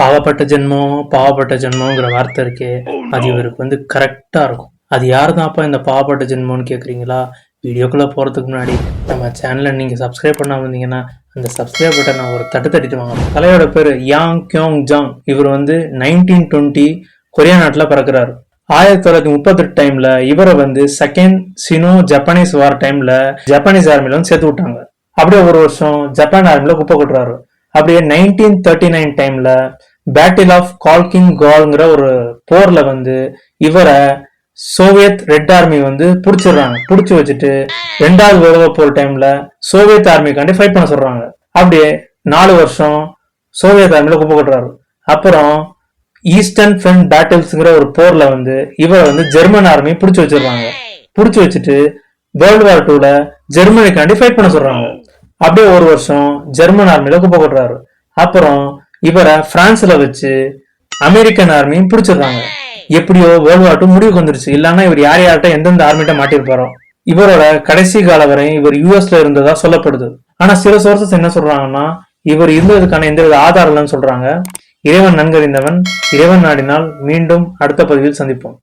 பாவப்பட்ட ஜென்மம் பாவப்பட்ட ஜென்மங்கிற வார்த்தை இருக்கே. அது இவருக்கு வந்து கரெக்டா இருக்கும். அது யாரு தான்ப்பா இந்த பாவப்பட்ட ஜென்மம்னு கேக்குறீங்களா? வீடியோக்குள்ள போறதுக்கு முன்னாடி நம்ம சேனலை நீங்க சப்ஸ்கிரைப் பண்ணாம இருந்தீங்கன்னா அந்த சப்ஸ்கிரைப் பட்டனை ஒரு தட்டு தட்டிட்டு வாங்க. தலையோட பேரு யாங் கியோங் ஜாங் இவர் வந்து நைன்டீன் டுவெண்ட்டி கொரியா நாட்டுல பிறக்கிறாரு. ஆயிரத்தி தொள்ளாயிரத்தி முப்பத்தெட்டு டைம்ல இவரை வந்து செகண்ட் சினோ ஜப்பானீஸ் வார் டைம்ல ஜப்பானீஸ் ஆர்மில வந்து சேர்த்து விட்டாங்க. அப்படியே ஒரு வருஷம் ஜப்பான் ஆர்மில குப்பை கொட்டுறாரு. அப்படியே நைன்டீன் தேர்ட்டி நைன் டைம்ல பேட்டில் ஆஃப் கால்கிங் கால்ங்கிற ஒரு போர்ல வந்து இவரை சோவியத் ரெட் ஆர்மி வந்து புடிச்சிடுறாங்க. புடிச்சு வச்சுட்டு ரெண்டாவது உலக போர் டைம்ல சோவியத் ஆர்மிக்காண்டி ஃபைட் பண்ண சொல்றாங்க. அப்படியே நாலு வருஷம் சோவியத் ஆர்மியில குப்பை கொட்டுறாரு. அப்புறம் ஈஸ்டர்ன் ஃப்ரண்ட் பேட்டில்ஸ்ங்கிற ஒரு போர்ல வந்து இவரை வந்து ஜெர்மன் ஆர்மி புடிச்சு வச்சிடுறாங்க. புடிச்சு வச்சுட்டு வேர்ல்டு வார் டூல ஜெர்மனிக்காண்டி ஃபைட் பண்ண சொல்றாங்க. அப்படியே ஒரு வருஷம் ஜெர்மன் ஆர்மியில குப்பை கொட்டுறாரு. அப்புறம் இவரை பிரான்ஸ்ல வச்சு அமெரிக்கன் ஆர்மியும் பிடிச்சிடுறாங்க எப்படியோ வேர்ல்டு வார் டூ முடிவுக்கு வந்துருச்சு. இல்லன்னா இவர் யார் யார்கிட்ட எந்தெந்த ஆர்மிட்ட மாட்டிருப்பாரோ. இவரோட கடைசி கால வரையும் இவர் யூஎஸ்ல இருந்ததா சொல்லப்படுது. ஆனா சில சோர்சஸ் என்ன சொல்றாங்கன்னா இவர் இருந்ததுக்கான எந்தவித ஆதாரம் இல்லைன்னு சொல்றாங்க. இறைவன் நன்கறிந்தவன் இறைவன் நாடினால் மீண்டும் அடுத்த பதிவில் சந்திப்போம்.